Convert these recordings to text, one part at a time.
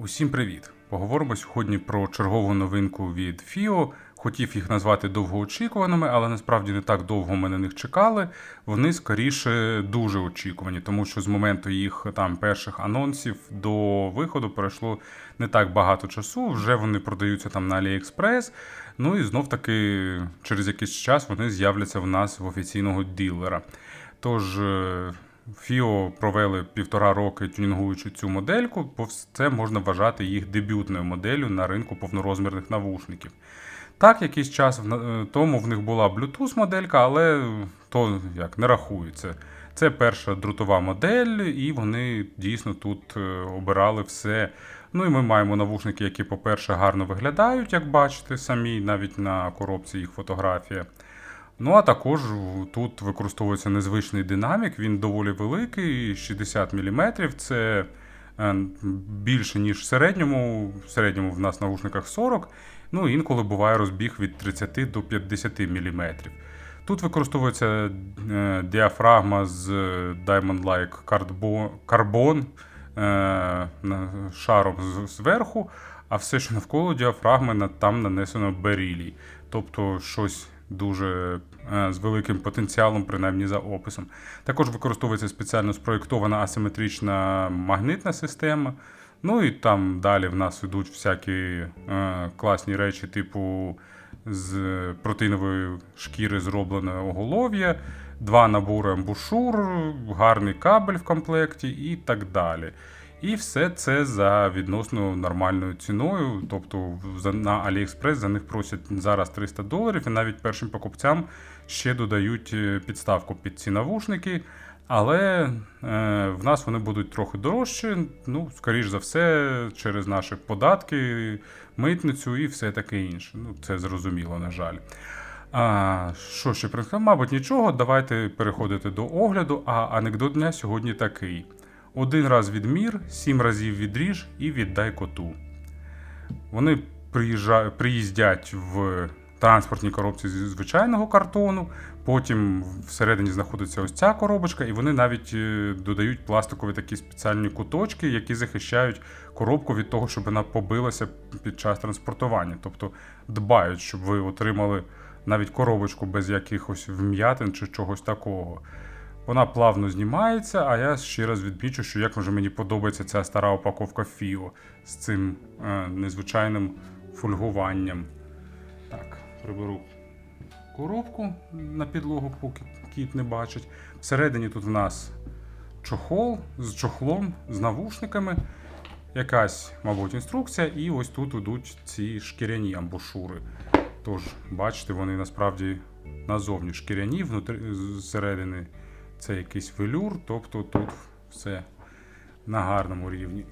Усім привіт! Поговоримо сьогодні про чергову новинку від FIO. Хотів їх назвати довгоочікуваними, але насправді не так довго ми на них чекали. Вони скоріше дуже очікувані, тому що з моменту їх там перших анонсів до виходу пройшло не так багато часу. Вже вони продаються там на AliExpress. Ну і знов таки через якийсь час вони з'являться в нас в офіційного ділера. Тож. Фіо провели півтора роки тюнінгуючи цю модельку, бо це можна вважати їх дебютною моделлю на ринку повнорозмірних навушників. Так, якийсь час е, тому в них була Bluetooth моделька, але то як не рахується. Це перша друтова модель, і вони дійсно тут е, обирали все. Ну і ми маємо навушники, які, по-перше, гарно виглядають, як бачите, самі, навіть на коробці їх фотографія. Ну, а також тут використовується незвичний динамік, він доволі великий, 60 мм. Це е, більше, ніж в середньому. В середньому в нас наушниках 40 Ну, інколи буває розбіг від 30 до 50 мм. Тут використовується е, діафрагма з Diamond Like Cardbo- Carbon е, шаром зверху, а все, що навколо діафрагми, там нанесено берілій. Тобто щось дуже е, з великим потенціалом, принаймні за описом. Також використовується спеціально спроєктована асиметрична магнитна система. Ну і там далі в нас йдуть всякі е, класні речі, типу з протеїнової шкіри зроблене оголов'я, два набори амбушур, гарний кабель в комплекті і так далі. І все це за відносно нормальною ціною. Тобто на AliExpress за них просять зараз 300 доларів, і навіть першим покупцям ще додають е, підставку під ці навушники. Але е, в нас вони будуть трохи дорожчі. Ну, скоріш за все, через наші податки, митницю і все таке інше. Ну, це зрозуміло, на жаль. А, що ще принесла? Мабуть, нічого. Давайте переходити до огляду. А анекдот дня сьогодні такий: один раз відмір, сім разів відріж і віддай коту. Вони приїздять в транспортній коробці зі звичайного картону, потім всередині знаходиться ось ця коробочка, і вони навіть е, додають пластикові такі спеціальні куточки, які захищають коробку від того, щоб вона побилася під час транспортування. Тобто дбають, щоб ви отримали навіть коробочку без якихось вм'ятин чи чогось такого. Вона плавно знімається, а я ще раз відмічу, що як вже мені подобається ця стара упаковка Фіо з цим е, незвичайним фольгуванням. Так, приберу коробку на підлогу, поки кіт не бачить. Всередині тут в нас чохол з чохлом, з навушниками, якась, мабуть, інструкція, і ось тут йдуть ці шкіряні амбушури. Тож, бачите, вони насправді назовні шкіряні, внутрі зсередини це якийсь велюр, тобто тут все на гарному рівні.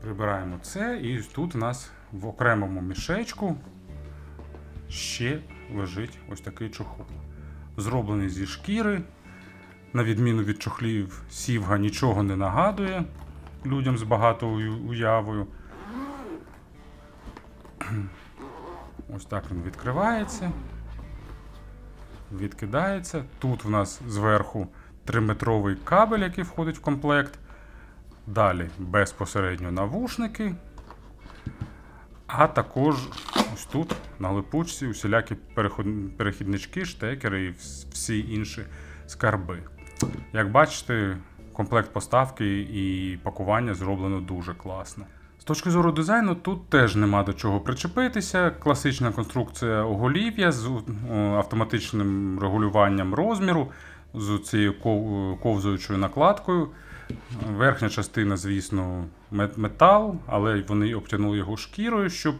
Прибираємо це, і тут у нас в окремому мішечку ще лежить ось такий чохол. Зроблений зі шкіри. На відміну від чохлів, сівга нічого не нагадує людям з багатою уявою. Ось так він відкривається відкидається. Тут в нас зверху 3-метровий кабель, який входить в комплект. Далі безпосередньо навушники. А також ось тут на липучці усілякі перехіднички, штекери і всі інші скарби. Як бачите, комплект поставки і пакування зроблено дуже класно. Точки зору дизайну, тут теж нема до чого причепитися. Класична конструкція оголів'я з автоматичним регулюванням розміру, з цією ковзуючою накладкою. Верхня частина, звісно, метал, але вони обтянули його шкірою, щоб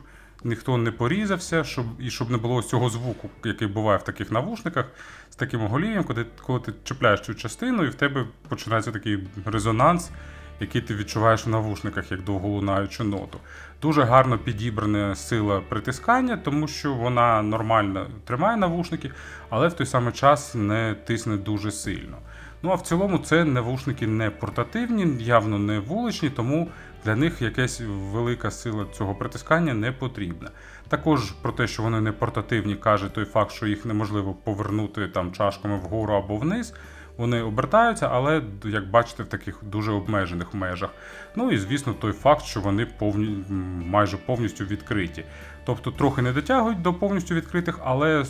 ніхто не порізався, щоб, і щоб не було цього звуку, який буває в таких навушниках з таким оголів'ям, коли, коли ти чіпляєш цю частину, і в тебе починається такий резонанс, який ти відчуваєш в навушниках як довголунаючу ноту. Дуже гарно підібрана сила притискання, тому що вона нормально тримає навушники, але в той самий час не тисне дуже сильно. Ну а в цілому це навушники не портативні, явно не вуличні, тому для них якась велика сила цього притискання не потрібна. Також про те, що вони не портативні, каже той факт, що їх неможливо повернути там чашками вгору або вниз. Вони обертаються, але, як бачите, в таких дуже обмежених межах. Ну і звісно, той факт, що вони повні, майже повністю відкриті. Тобто трохи не дотягують до повністю відкритих, але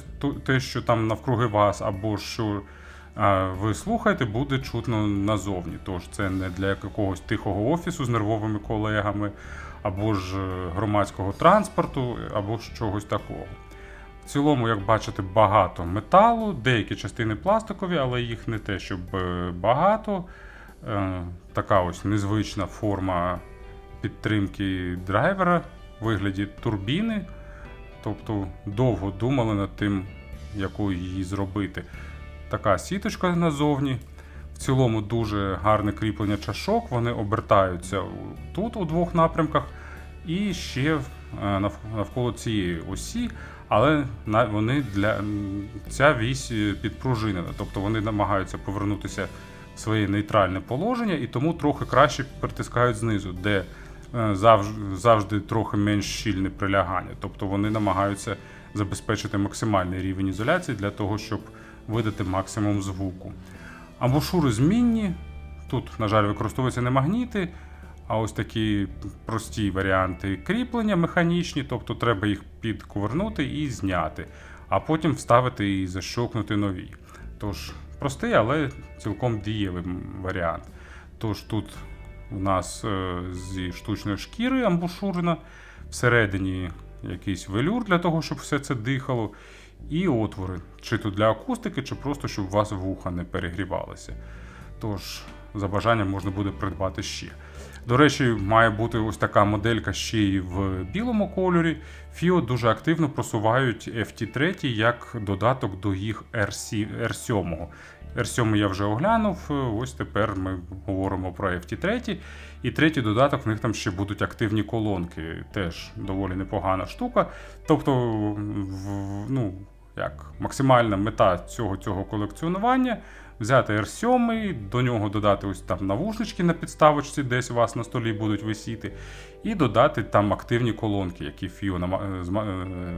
те, що там навкруги вас, або що ви слухаєте, буде чутно назовні. Тож це не для якогось тихого офісу з нервовими колегами, або ж е, громадського транспорту, або ж чогось такого. В цілому, як бачите, багато металу, деякі частини пластикові, але їх не те, щоб е, багато. Е, Така ось незвична форма підтримки драйвера в вигляді турбіни. Тобто довго думали над тим, якою її зробити. Така сіточка назовні. В цілому дуже гарне кріплення чашок. Вони обертаються тут у двох напрямках, і ще е, навколо цієї осі, але вони для ця вісь е, підпружинена, тобто вони намагаються повернутися в своє нейтральне положення і тому трохи краще притискають знизу, де е, завжди, завжди трохи менш щільне прилягання. Тобто вони намагаються забезпечити максимальний рівень ізоляції для того, щоб видати максимум звуку. Амбушури змінні. Тут, на жаль, використовуються не магніти, а ось такі прості варіанти кріплення механічні, тобто треба їх підковернути і зняти, а потім вставити і защокнути нові. Тож простий, але цілком дієвий варіант. Тож тут у нас е, зі штучної шкіри амбушурина, всередині якийсь велюр для того, щоб все це дихало, і отвори, чи то для акустики, чи просто щоб у вас вуха не перегрівалися. Тож, за бажанням можна буде придбати ще. До речі, має бути ось така моделька ще й в білому кольорі. FIO дуже активно просувають FT3 як додаток до їх R7. R7 я вже оглянув, ось тепер ми говоримо про FT3. І третій додаток, в них там ще будуть активні колонки, теж доволі непогана штука. Тобто, ну, як максимальна мета цього, цього колекціонування взяти R7, до нього додати ось там навушнички на підставочці, десь у вас на столі будуть висіти, і додати там активні колонки, які FIO, нама- е, е,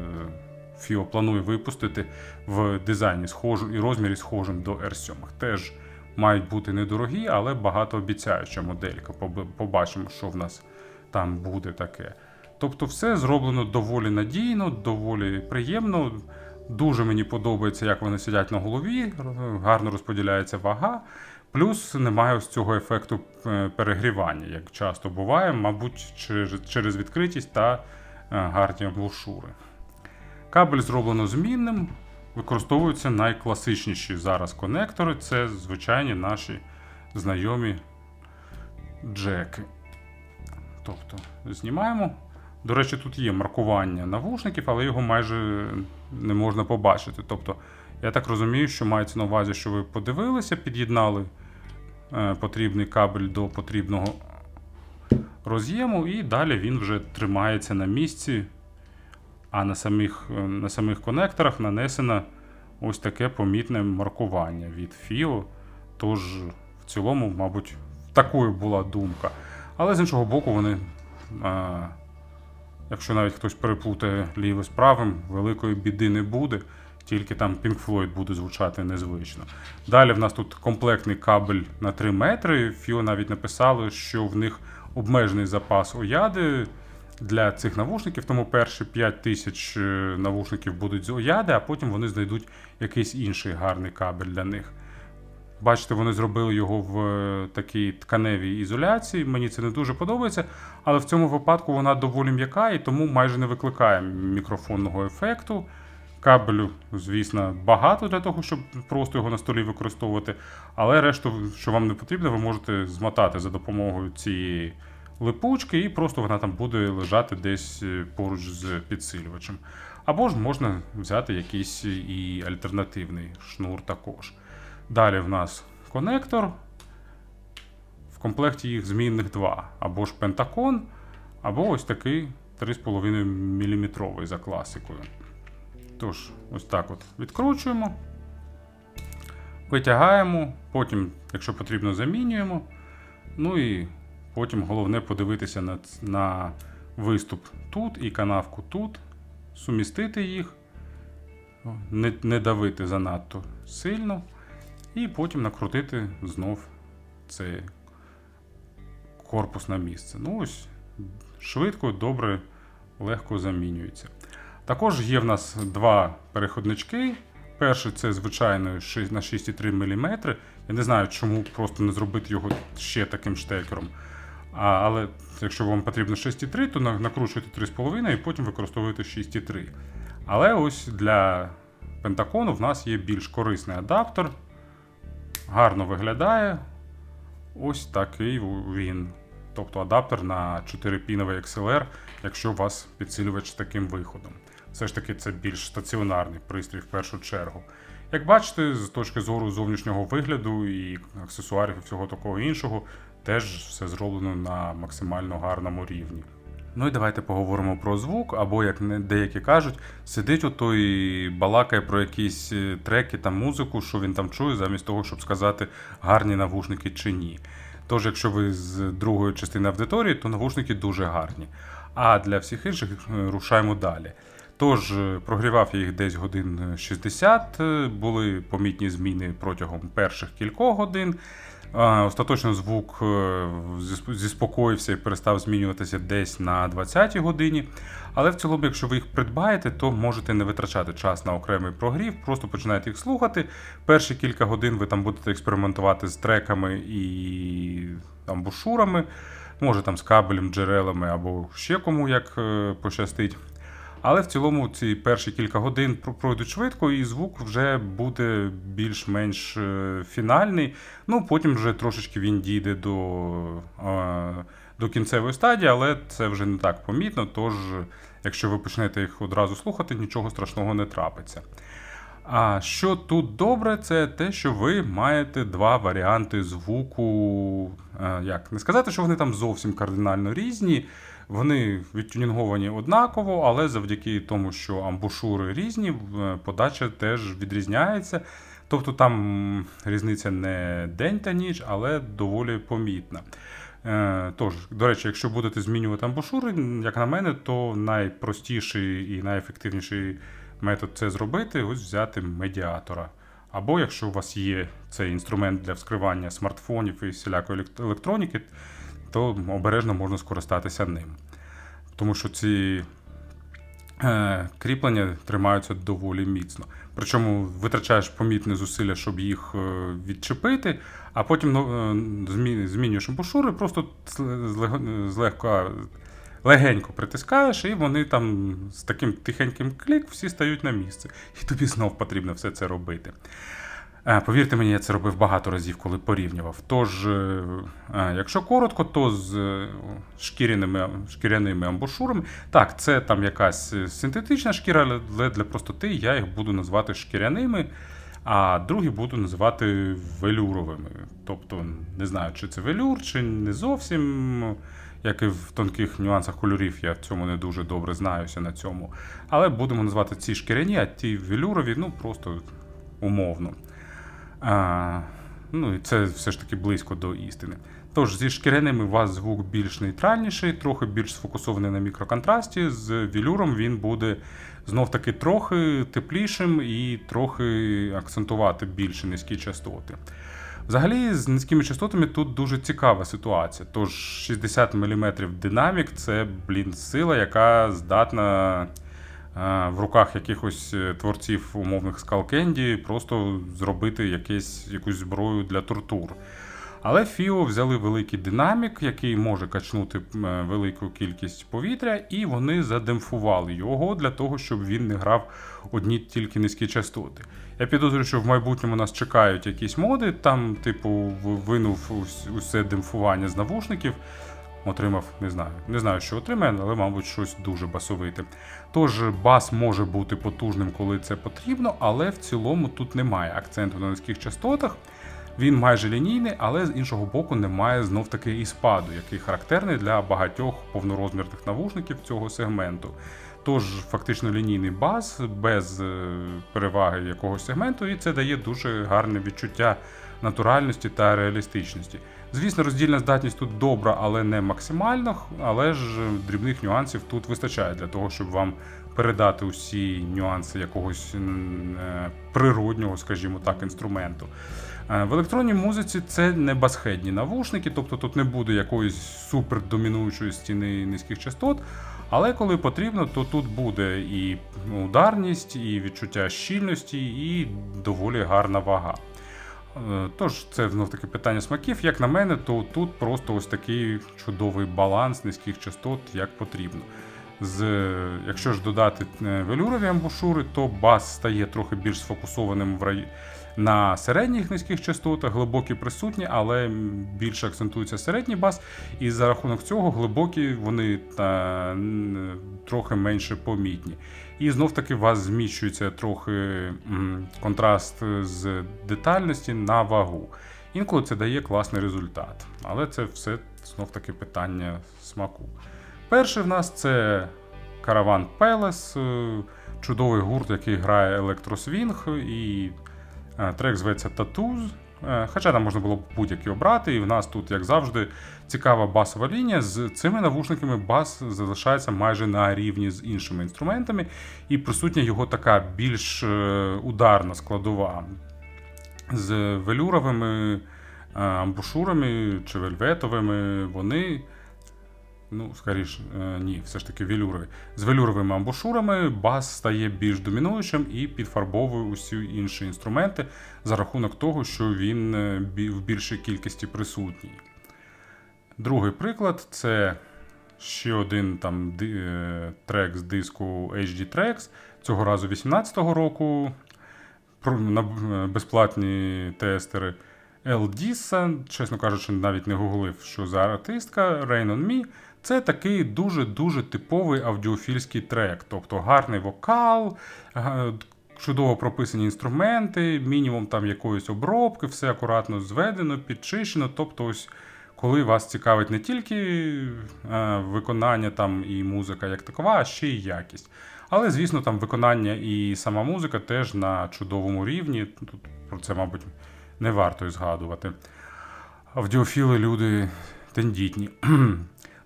FIO планує випустити в дизайні схожу, і розмірі схожим до R7. Теж мають бути недорогі, але багатообіцяюча моделька. Побачимо, що в нас там буде таке. Тобто, все зроблено доволі надійно, доволі приємно. Дуже мені подобається, як вони сидять на голові, гарно розподіляється вага. Плюс немає ось цього ефекту е, перегрівання, як часто буває, мабуть, через, відкритість та е, гарні амбушури. Кабель зроблено змінним. Використовуються найкласичніші зараз конектори. Це звичайні наші знайомі джеки. Тобто знімаємо. До речі, тут є маркування навушників, але його майже не можна побачити. Тобто, я так розумію, що мається на увазі, що ви подивилися, під'єднали е, потрібний кабель до потрібного роз'єму, і далі він вже тримається на місці, а на самих, е, на самих конекторах нанесено ось таке помітне маркування від FIO. Тож, в цілому, мабуть, такою була думка. Але з іншого боку, вони. Якщо навіть хтось переплутає ліве з правим, великої біди не буде, тільки там Pink Floyd буде звучати незвично. Далі в нас тут комплектний кабель на 3 метри. Фіо навіть написали, що в них обмежений запас ояди для цих навушників, тому перші 5 тисяч е, навушників будуть з ояди, а потім вони знайдуть якийсь інший гарний кабель для них. Бачите, вони зробили його в е, такій тканевій ізоляції. Мені це не дуже подобається, але в цьому випадку вона доволі м'яка і тому майже не викликає мікрофонного ефекту. Кабелю, звісно, багато для того, щоб просто його на столі використовувати. Але решту, що вам не потрібно, ви можете змотати за допомогою цієї липучки, і просто вона там буде лежати десь е, поруч з підсилювачем. Або ж можна взяти якийсь і альтернативний шнур також. Далі в нас конектор. В комплекті їх змінних два. Або ж пентакон, або ось такий 3,5 мм за класикою. Тож, ось так от відкручуємо, витягаємо, потім, якщо потрібно, замінюємо. Ну і потім головне подивитися на, на виступ тут і канавку тут, сумістити їх, не, не давити занадто сильно. І потім накрутити знов цей корпус на місце. Ну ось швидко, добре, легко замінюється. Також є в нас два переходнички. Перший це звичайно на 6,3 мм. Я не знаю, чому просто не зробити його ще таким штекером. А, але якщо вам потрібно 6,3, то на- накручуєте 3,5 і потім використовуєте 6,3. Але ось для пентакону в нас є більш корисний адаптер. Гарно виглядає. Ось такий він. Тобто адаптер на 4-піновий XLR, якщо у вас підсилювач таким виходом. Все ж таки, це більш стаціонарний пристрій в першу чергу. Як бачите, з точки зору зовнішнього вигляду і аксесуарів і всього такого іншого, теж все зроблено на максимально гарному рівні. Ну і давайте поговоримо про звук, або як деякі кажуть, сидить ото і балакає про якісь е, треки та музику, що він там чує, замість того, щоб сказати гарні навушники чи ні. Тож, якщо ви з другої частини аудиторії, то навушники дуже гарні. А для всіх інших е, рушаємо далі. Тож, е, прогрівав я їх десь годин 60, е, були помітні зміни протягом перших кількох годин. Остаточно звук е, зіспокоївся і перестав змінюватися десь на 20-й годині. Але в цілому, якщо ви їх придбаєте, то можете не витрачати час на окремий прогрів, просто починаєте їх слухати. Перші кілька годин ви там будете експериментувати з треками і амбушурами, може там з кабелем, джерелами або ще кому як е, пощастить. Але в цілому ці перші кілька годин пройдуть швидко, і звук вже буде більш-менш е, фінальний. Ну, потім вже трошечки він дійде до, е, до кінцевої стадії, але це вже не так помітно. Тож, якщо ви почнете їх одразу слухати, нічого страшного не трапиться. А що тут добре, це те, що ви маєте два варіанти звуку. е, Як не сказати, що вони там зовсім кардинально різні. Вони відтюнінговані однаково, але завдяки тому, що амбушури різні, е, подача теж відрізняється. Тобто там різниця не день та ніч, але доволі помітна. Е, Тож, до речі, якщо будете змінювати амбушури, як на мене, то найпростіший і найефективніший метод це зробити ось взяти медіатора. Або якщо у вас є цей інструмент для вскривання смартфонів і всілякої електроніки, то обережно можна скористатися ним. Тому що ці е, кріплення тримаються доволі міцно. Причому витрачаєш помітне зусилля, щоб їх е, відчепити, а потім ну, е, змінюєш амбушури, просто злег- злегка легенько притискаєш, і вони там з таким тихеньким клік всі стають на місце. І тобі знов потрібно все це робити. Е, Повірте мені, я це робив багато разів, коли порівнював. Тож, е, е, якщо коротко, то з шкіряними, шкіряними амбушурами, так, це там якась синтетична шкіра, але для простоти я їх буду назвати шкіряними, а другі буду називати велюровими. Тобто, не знаю, чи це велюр, чи не зовсім. Як і в тонких нюансах кольорів, я в цьому не дуже добре знаюся на цьому. Але будемо назвати ці шкіряні, а ті велюрові, ну просто умовно. А, ну і це все ж таки близько до істини. Тож зі шкіряними у вас звук більш нейтральніший, трохи більш сфокусований на мікроконтрасті. З велюром він буде знов таки трохи теплішим і трохи акцентувати більше низькі частоти. Взагалі, з низькими частотами тут дуже цікава ситуація. Тож 60 мм динамік це, блін, сила, яка здатна в руках якихось е, творців умовних Skullcandy просто зробити якесь, якусь зброю для тортур. Але Фіо взяли великий динамік, який може качнути е, велику кількість повітря, і вони задемпфували його для того, щоб він не грав одні тільки низькі частоти. Я підозрюю, що в майбутньому нас чекають якісь моди, там, типу, винув усе демпфування з навушників. Отримав, не знаю. Не знаю, що отримає, але, мабуть, щось дуже басовите. Тож бас може бути потужним, коли це потрібно, але в цілому тут немає акценту на низьких частотах. Він майже лінійний, але з іншого боку немає знов таки і спаду, який характерний для багатьох повнорозмірних навушників цього сегменту. Тож фактично лінійний бас без е, переваги якогось сегменту, і це дає дуже гарне відчуття натуральності та реалістичності. Звісно, роздільна здатність тут добра, але не максимальна, але ж дрібних нюансів тут вистачає для того, щоб вам передати усі нюанси якогось е, природнього, скажімо так, інструменту. Е, В електронній музиці це не басхедні навушники, тобто тут не буде якоїсь супердомінуючої стіни низьких частот. Але коли потрібно, то тут буде і ударність, і відчуття щільності, і доволі гарна вага. Е, Тож, це знов таки питання смаків. Як на мене, то тут просто ось такий чудовий баланс низьких частот, як потрібно. З, якщо ж додати е, велюрові амбушури, то бас стає трохи більш сфокусованим в рай... на середніх низьких частотах, глибокі присутні, але більше акцентується середній бас, і за рахунок цього глибокі вони та, трохи менше помітні. І знов таки у вас зміщується трохи контраст з детальності на вагу. Інколи це дає класний результат, але це все знов таки питання смаку. Перший в нас це Caravan Palace, е, чудовий гурт, який грає електросвінг, і трек зветься Tattoos. Е, Хоча там можна було б будь-який обрати, і в нас тут, як завжди, цікава басова лінія. З цими навушниками бас залишається майже на рівні з іншими інструментами, і присутня його така більш е, ударна складова. З велюровими е, амбушурами чи вельветовими вони. Ну, скоріше, е, ні, все ж таки велюрові. З велюровими амбушурами бас стає більш домінуючим і підфарбовує усі інші інструменти за рахунок того, що він е, в більшій кількості присутній. Другий приклад це ще один там е, трек з диску HD Tracks, цього разу 18-го року. На безплатні тестери. Елдіса, чесно кажучи, навіть не гуглив, що за артистка Rain on Me. Це такий дуже-дуже типовий аудіофільський трек. Тобто гарний вокал, чудово прописані інструменти, мінімум там якоїсь обробки, все акуратно зведено, підчищено. Тобто, ось коли вас цікавить не тільки е, виконання там і музика як такова, а ще й якість. Але, звісно, там виконання і сама музика теж на чудовому рівні. Тут про це, мабуть, не варто і згадувати. Аудіофіли люди тендітні.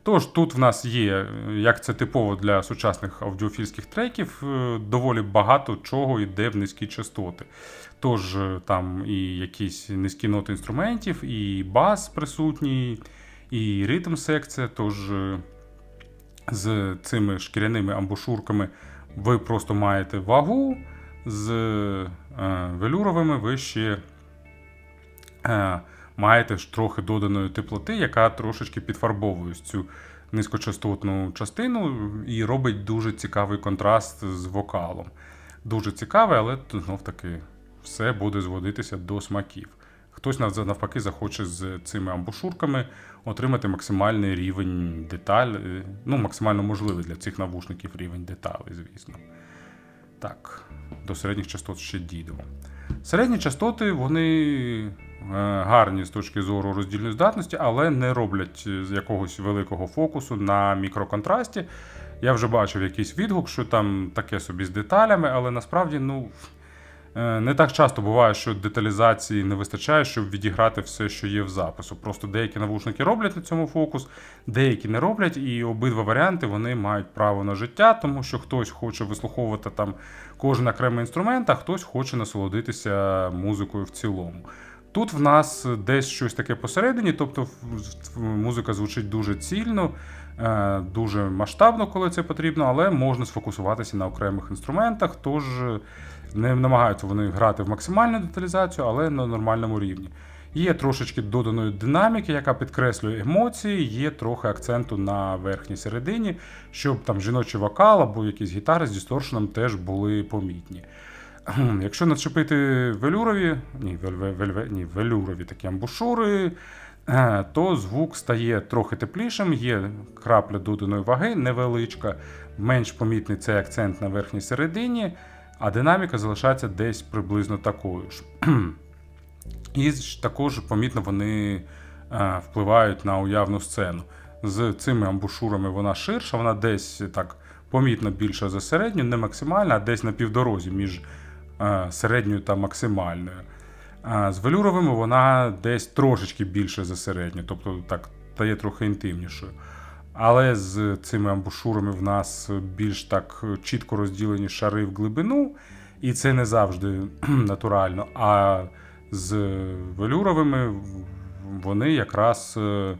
Тож тут в нас є, е, як це типово для сучасних аудіофільських треків, е, доволі багато чого йде в низькі частоти. Тож е, там і якісь низькі ноти інструментів, і бас присутній, і ритм секція. Тож з цими шкіряними амбушурками ви просто маєте вагу, з велюровими ви ще маєте ж трохи доданої теплоти, яка трошечки підфарбовує цю низькочастотну частину і робить дуже цікавий контраст з вокалом. Дуже цікавий, але знов таки все буде зводитися до смаків. Хтось навпаки захоче з цими амбушурками отримати максимальний рівень деталь, е, ну, максимально можливий для цих навушників рівень деталей, звісно. Так, до середніх частот ще дійдемо. Середні частоти вони гарні з точки зору роздільної здатності, але не роблять е, з якогось великого фокусу на мікроконтрасті. Я вже бачив якийсь відгук, що там таке собі з деталями, але насправді ну, е, не так часто буває, що деталізації не вистачає, щоб відіграти все, що є в запису. Просто деякі навушники роблять на цьому фокус, деякі не роблять, і обидва варіанти вони мають право на життя, тому що хтось хоче вислуховувати там кожен окремий інструмент, а хтось хоче насолодитися музикою в цілому. Тут в нас десь щось таке посередині, тобто музика звучить дуже цільно, е, дуже масштабно, коли це потрібно, але можна сфокусуватися на окремих інструментах, тож не намагаються вони грати в максимальну деталізацію, але на нормальному рівні. Є трошечки доданої динаміки, яка підкреслює емоції, є трохи акценту на верхній середині, щоб там жіночий вокал або якісь гітари з дісторшеном теж були помітні. Якщо начепити велюрові, ні, вельве, вельве, ні, велюрові такі амбушури, е, то звук стає трохи теплішим, є крапля доданої ваги, невеличка, менш помітний цей акцент на верхній середині, а динаміка залишається десь приблизно такою ж. І також помітно вони е, впливають на уявну сцену. З цими амбушурами вона ширша, вона десь так помітно більша за середню, не максимальна, а десь на півдорозі між середньою та максимальною. З велюровими вона десь трошечки більше за середню, тобто так стає трохи інтимнішою. Але з цими амбушурами в нас більш так чітко розділені шари в глибину, і це не завжди натурально. А з велюровими вони якраз е, е,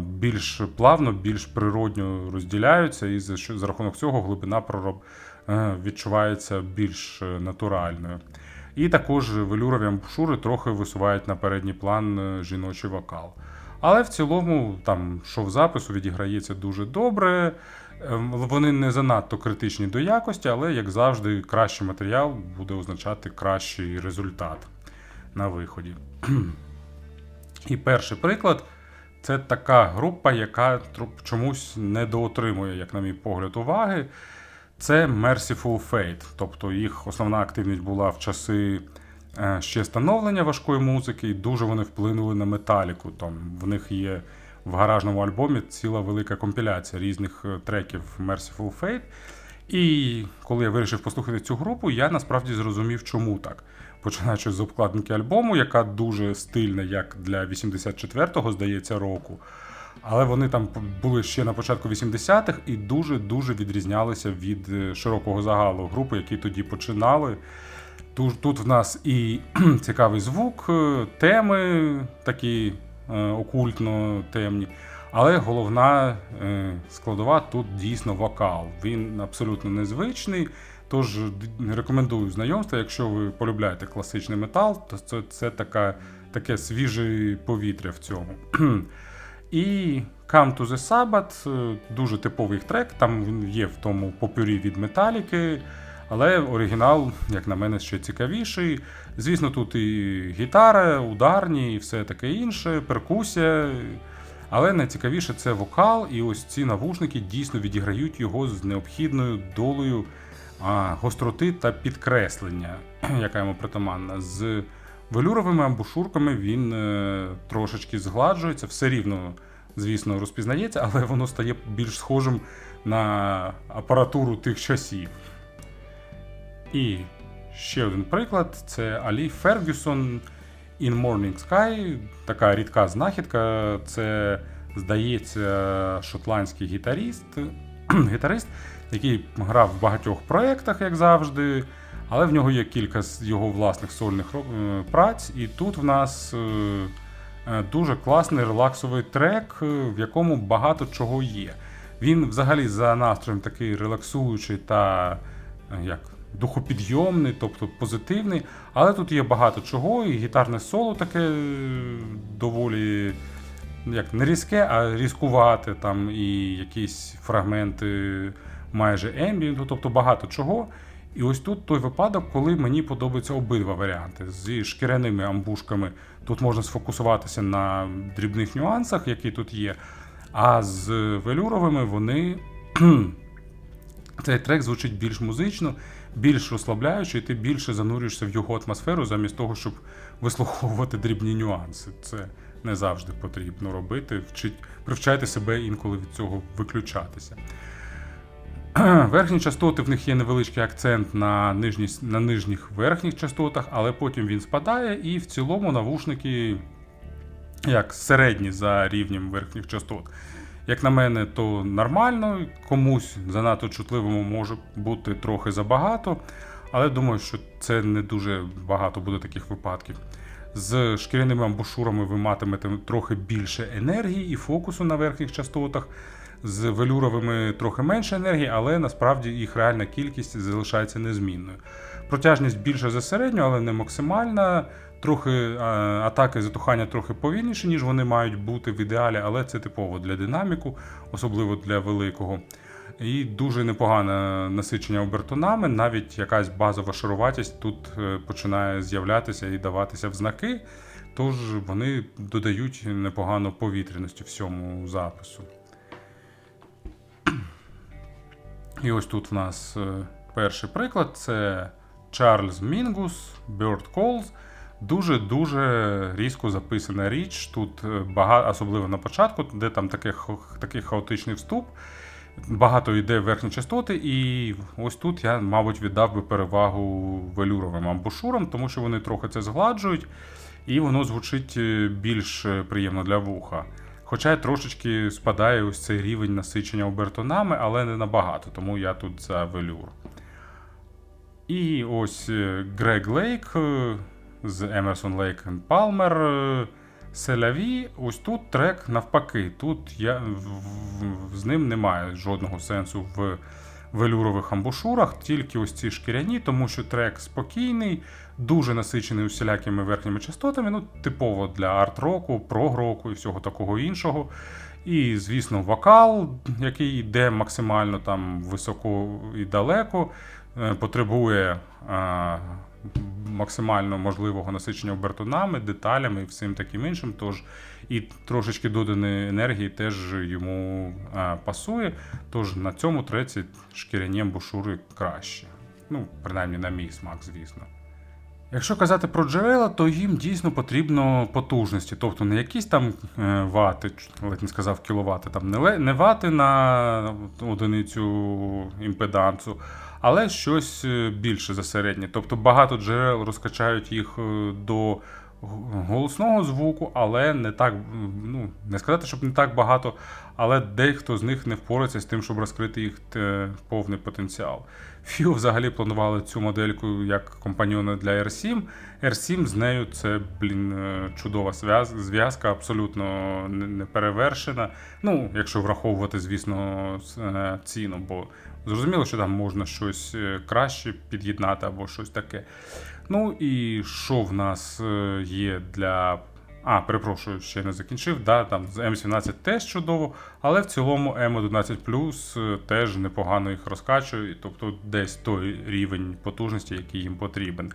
більш плавно, більш природньо розділяються, і за, що- за рахунок цього глибина пророб е, відчувається більш е, натуральною. І також велюрові амбушури трохи висувають на передній план е, жіночий вокал. Але в цілому, там шов запису відіграється дуже добре. Вони не занадто критичні до якості, але, як завжди, кращий матеріал буде означати кращий результат на виході. І перший приклад це така група, яка чомусь недоотримує, як на мій погляд, уваги. Це Merciful Fate. Тобто їх основна активність була в часи е, ще становлення важкої музики, і дуже вони вплинули на металіку. Там в них є в гаражному альбомі ціла велика компіляція різних е, треків Merciful Fate. І коли я вирішив послухати цю групу, я насправді зрозумів, чому так. Починаючи з обкладинки альбому, яка дуже стильна, як для 84-го, здається, року. Але вони там були ще на початку 80-х і дуже-дуже відрізнялися від е, широкого загалу групи, які тоді починали. Тут, тут в нас і цікавий звук, е, теми такі е, окультно темні. Але головна е, складова тут дійсно вокал. Він абсолютно незвичний. Тож рекомендую знайомство, якщо ви полюбляєте класичний метал, то це, це така, таке свіже повітря в цьому. І Come to the Sabbath е, дуже типовий трек. Там він є в тому попюрі від металіки. Але оригінал, як на мене, ще цікавіший. Звісно, тут і гітара, ударні, і все таке інше, перкусія. Але найцікавіше це вокал, і ось ці навушники дійсно відіграють його з необхідною долею гостроти та підкреслення, яка йому притаманна. З велюровими амбушурками він е, трошечки згладжується, все рівно, звісно, розпізнається, але воно стає більш схожим на апаратуру тих часів. І ще один приклад це Алі Фергюсон In Morning Sky. Така рідка знахідка. Це, здається, шотландський гітаріст, гітарист, який грав в багатьох проєктах, як завжди. Але в нього є кілька з його власних сольних е, праць, і тут в нас е, е, дуже класний релаксовий трек, в якому багато чого є. Він взагалі за настроєм такий релаксуючий та як, духопідйомний, тобто позитивний. Але тут є багато чого, і гітарне соло таке доволі як не різке, а різкувате, там і якісь фрагменти майже ембієнту, тобто багато чого. І ось тут той випадок, коли мені подобаються обидва варіанти. Зі шкіряними амбушками тут можна сфокусуватися на дрібних нюансах, які тут є. А з велюровими вони. Цей трек звучить більш музично, більш розслабляюче, і ти більше занурюєшся в його атмосферу, замість того, щоб вислуховувати дрібні нюанси. Це не завжди потрібно робити. Вчить, привчайте себе інколи від цього виключатися. Верхні частоти в них є невеличкий акцент на, нижні, на нижніх верхніх частотах, але потім він спадає, і в цілому навушники як середні за рівнем верхніх частот. Як на мене, то нормально, комусь занадто чутливому може бути трохи забагато, але думаю, що це не дуже багато буде таких випадків. З шкіряними амбушурами ви матимете трохи більше енергії і фокусу на верхніх частотах. З велюровими трохи менше енергії, але насправді їх реальна кількість залишається незмінною. Протяжність більше за середню, але не максимальна. Трохи атаки затухання трохи повільніші, ніж вони мають бути в ідеалі, але це типово для динаміку, особливо для великого. І дуже непогане насичення обертонами, навіть якась базова шаруватість тут е, починає з'являтися і даватися в знаки, тож вони додають непогану повітряності всьому запису. І ось тут в нас е, перший приклад це Чарльз Мінгус, Bird Calls. Дуже-дуже різко записана річ. Тут багато, особливо на початку, де там таке, такий хаотичний вступ. Багато йде верхні частоти, і ось тут я, мабуть, віддав би перевагу велюровим амбушурам, тому що вони трохи це згладжують, і воно звучить е, більш е, приємно для вуха. Хоча трошечки спадає ось цей рівень насичення обертонами, але не набагато, тому я тут за велюр. І ось е, Грег Лейк з Emerson Lake and Palmer. Селяві, ось тут трек навпаки. Тут я, з ним немає жодного сенсу в велюрових амбушурах, тільки ось ці шкіряні, тому що трек спокійний, дуже насичений усілякими верхніми частотами, ну, типово для арт-року, прог-року і всього такого іншого. І, звісно, вокал, який йде максимально там високо і далеко, е, потребує е, максимально можливого насичення обертонами, деталями і всім таким іншим. Тож і трошечки доданої енергії теж йому е, пасує. Тож на цьому треці шкіряні амбушури краще. Ну, принаймні на мій смак, звісно. Якщо казати про джерела, то їм дійсно потрібно потужності, тобто не якісь там е, вати, ледь не сказав кіловати, там не вати на одиницю імпедансу, але щось е, більше за середнє. Тобто багато джерел розкачають їх е, до голосного звуку, але не так, ну не сказати, щоб не так багато, але дехто з них не впорається з тим, щоб розкрити їх е, повний потенціал. Фіо взагалі планували цю модельку як компаньйона для R7. R7 з нею це, блін, чудова зв'яз- зв'язка, абсолютно не перевершена. Ну, якщо враховувати, звісно, ціну, бо зрозуміло, що там можна щось е, краще під'єднати або щось таке. Ну і що в нас е, є для. А, перепрошую, ще не закінчив. Да, там з М17 теж чудово, але в цілому М11 Plus е, теж непогано їх розкачує, тобто десь той рівень потужності, який їм потрібен.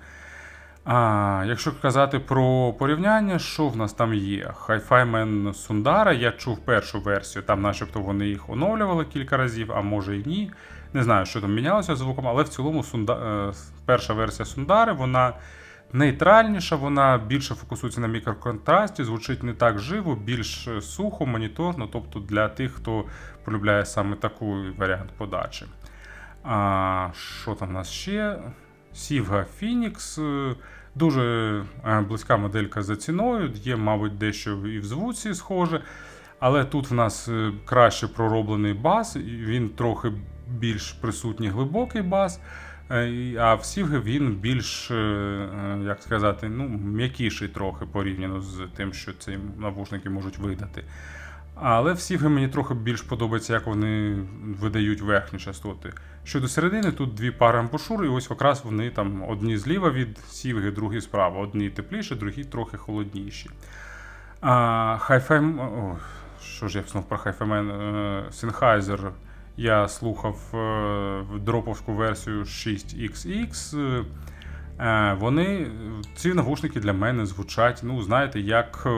А, якщо казати про порівняння, що в нас там є? Man Sundara, я чув першу версію, там начебто вони їх оновлювали кілька разів, а може і ні. Не знаю, що там мінялося звуком, але в цілому Сунда... е, перша версія Сундари, вона нейтральніша, вона більше фокусується на мікроконтрасті, звучить не так живо, більш е, сухо, моніторно, тобто для тих, хто полюбляє саме такий варіант подачі. А, що там у нас ще? Сівга Phoenix. е, Дуже близька моделька за ціною, є, мабуть, дещо і в звуці схоже. Але тут в нас краще пророблений бас, він трохи більш присутній глибокий бас. е, А в Сівги він більш, е, е, як сказати, ну, м'якіший трохи порівняно з тим, що ці навушники можуть видати. Але в Сівги мені трохи більш подобається, як вони видають верхні частоти. Щодо середини, тут дві пари амбушур, і ось якраз вони там одні зліва від Сівги, другі справа. Одні тепліші, другі трохи холодніші. А, Hi-Fi... що ж я знов про? Е, Sennheiser я слухав е, дроповську версію 6XX. Е, Вони, ці навушники для мене звучать, ну, знаєте, як е,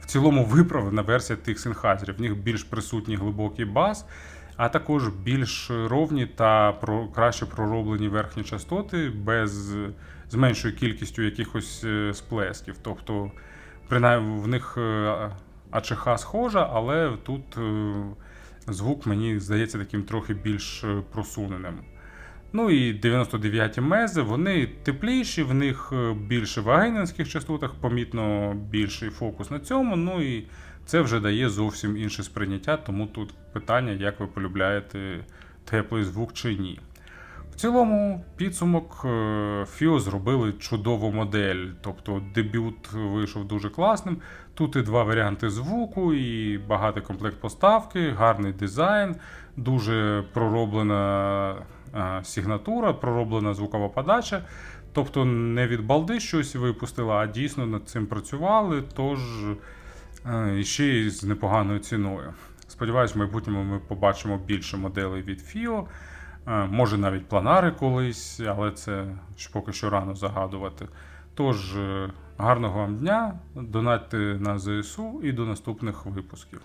в цілому виправлена версія тих Sennheiser. В них більш присутній глибокий бас, а також більш ровні та краще пророблені верхні частоти без, з меншою кількістю якихось сплесків. Тобто, принаймні, в них АЧХ схожа, але тут звук мені здається таким трохи більш е, просуненим. Ну і 99 мези, вони тепліші, в них е, більше в агенінських частотах, помітно більший фокус на цьому. Ну і це вже дає зовсім інше сприйняття, тому тут питання, як ви полюбляєте теплий звук чи ні. В цілому, підсумок е, Fio зробили чудову модель, тобто дебют вийшов дуже класним. Тут і два варіанти звуку, і багатий комплект поставки, гарний дизайн, дуже пророблена е, сигнатура, пророблена звукова подача. Тобто не від балди щось випустила, а дійсно над цим працювали, тож е, ще й з непоганою ціною. Сподіваюсь, в майбутньому ми побачимо більше моделей від FIO. Е, Може навіть планари колись, але це ж поки що рано загадувати. Тож, гарного вам дня, донатьте на ЗСУ і до наступних випусків.